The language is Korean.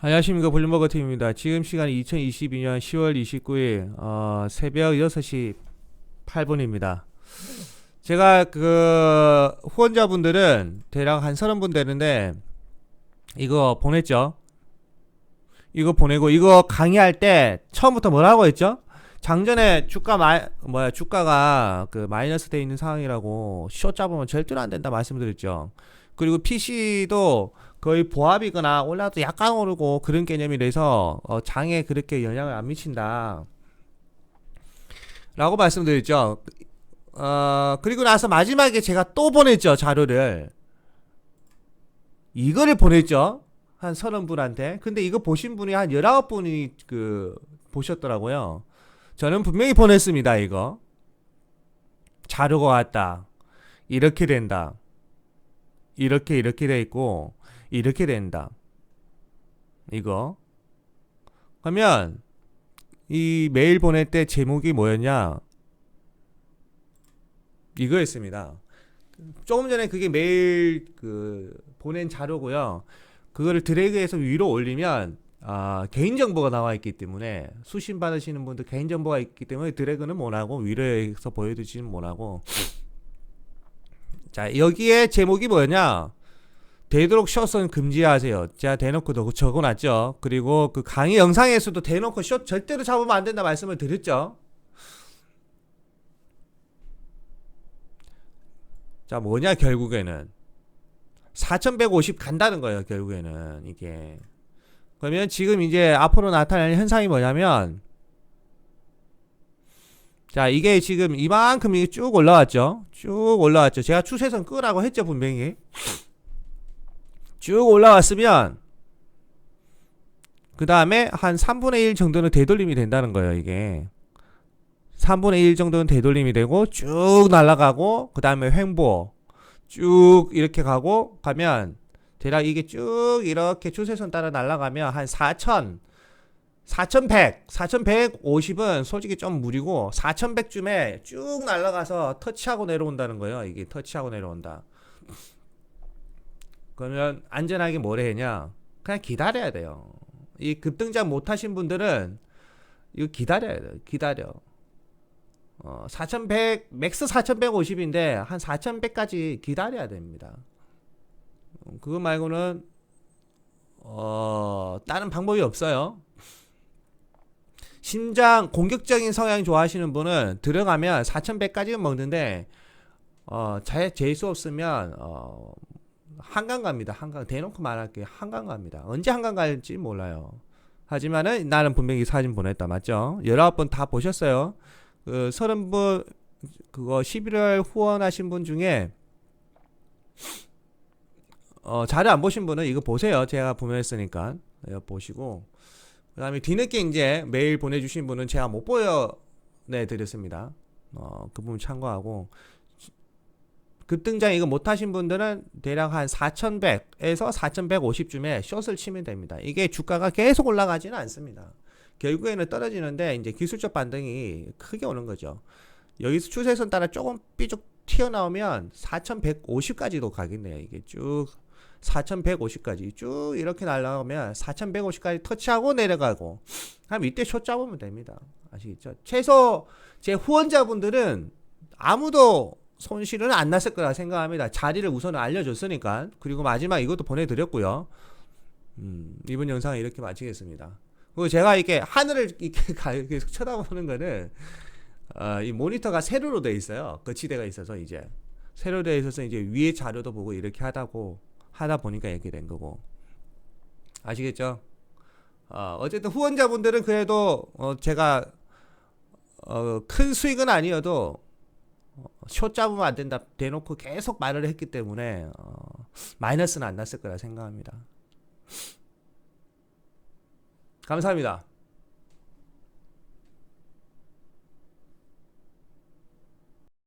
안녕하십니까 블룸버그 팀입니다. 지금 시간이 2022년 10월 29일 어, 새벽 6시 8분입니다. 제가 그 후원자분들은 대략 한 30분 되는데 이거 보냈죠. 이거 보내고 이거 강의할 때 처음부터 뭐라고 했죠? 장전에 주가 마 뭐야 주가가 그 마이너스 돼 있는 상황이라고 숏 잡으면 절대로 안 된다 말씀드렸죠. 그리고 PC도 거의 보합이거나 올라도 약간 오르고 그런 개념이라서 어, 장에 그렇게 영향을 안 미친다. 라고 말씀드렸죠. 어, 그리고 나서 마지막에 제가 또 보냈죠, 자료를. 이거를 보냈죠. 한 서른 분한테. 근데 이거 보신 분이 한 열아홉 분이 그, 보셨더라고요. 저는 분명히 보냈습니다, 이거. 자료가 왔다. 이렇게 된다. 이렇게, 이렇게 돼 있고, 이렇게 된다. 이거. 그러면 이 메일 보낼 때 제목이 뭐였냐? 이거였습니다. 조금 전에 그게 메일 그 보낸 자료고요. 그거를 드래그해서 위로 올리면 아, 개인정보가 나와 있기 때문에 수신 받으시는 분들 개인정보가 있기 때문에 드래그는 못하고 위로해서 보여드리지는 못하고 자 여기에 제목이 뭐냐 되도록 숏은 금지하세요. 제가 대놓고 도 적어놨죠. 그리고 그 강의 영상에서도 대놓고 숏 절대로 잡으면 안 된다 말씀을 드렸죠. 자 뭐냐 결국에는 4150 간다는 거예요. 결국에는 이게 그러면 지금 이제 앞으로 나타날 현상이 뭐냐면 자 이게 지금 이만큼 이게 쭉 올라왔죠. 쭉 올라왔죠. 제가 추세선 끄라고 했죠 분명히. 쭉 올라왔으면 그 다음에 한 3분의 1 정도는 되돌림이 된다는 거예요 이게 3분의 1 정도는 되돌림이 되고 쭉 날아가고 그 다음에 횡보 쭉 이렇게 가고 가면 대략 이게 쭉 이렇게 추세선 따라 날아가면 한4,000 4100 4150은 솔직히 좀 무리고 4100쯤에 쭉 날아가서 터치하고 내려온다는 거예요 이게 터치하고 내려온다 그러면 안전하게 뭐래 했냐? 그냥 기다려야 돼요. 이 급등장 못 하신 분들은 이거 기다려야 돼요. 기다려. 어, 4100 맥스 4150인데 한 4100까지 기다려야 됩니다. 그거 말고는 어, 다른 방법이 없어요. 심장 공격적인 성향 좋아하시는 분은 들어가면 4100까지는 먹는데 어, 재, 재수 없으면 어, 한강 갑니다. 한강 대놓고 말할게요. 한강 갑니다. 언제 한강 갈지 몰라요. 하지만은 나는 분명히 사진 보냈다 맞죠? 19번 다 보셨어요. 그 30분 그거 11월 후원하신 분 중에 어 자료 안 보신 분은 이거 보세요. 제가 보냈으니까 이거 보시고 그 다음에 뒤늦게 이제 메일 보내주신 분은 제가 못 보여 내 드렸습니다. 어 그 부분 참고하고 급등장 이거 못하신 분들은 대략 한 4,100에서 4,150쯤에 숏을 치면 됩니다. 이게 주가가 계속 올라가지는 않습니다. 결국에는 떨어지는데 이제 기술적 반등이 크게 오는 거죠. 여기서 추세선 따라 조금 삐죽 튀어나오면 4,150까지도 가겠네요. 이게 쭉 4,150까지 쭉 이렇게 날아가면 4,150까지 터치하고 내려가고 그럼 이때 숏 잡으면 됩니다. 아시겠죠? 최소 제 후원자분들은 아무도 손실은 안 났을 거라 생각합니다. 자리를 우선 알려줬으니까. 그리고 마지막 이것도 보내드렸고요. 음, 이번 영상은 이렇게 마치겠습니다. 그리고 제가 이렇게 하늘을 이렇게 계속 쳐다보는 거는 어, 이 모니터가 세로로 돼 있어요. 거치대가 있어서 이제 세로로 돼 있어서 이제 위에 자료도 보고 이렇게 하다고 하다 보니까 이렇게 된 거고 아시겠죠? 어, 어쨌든 후원자분들은 그래도 어, 제가 어, 큰 수익은 아니어도 숏 잡으면 안 된다 대놓고 계속 말을 했기 때문에 어, 마이너스는 안 났을 거라 생각합니다. 감사합니다.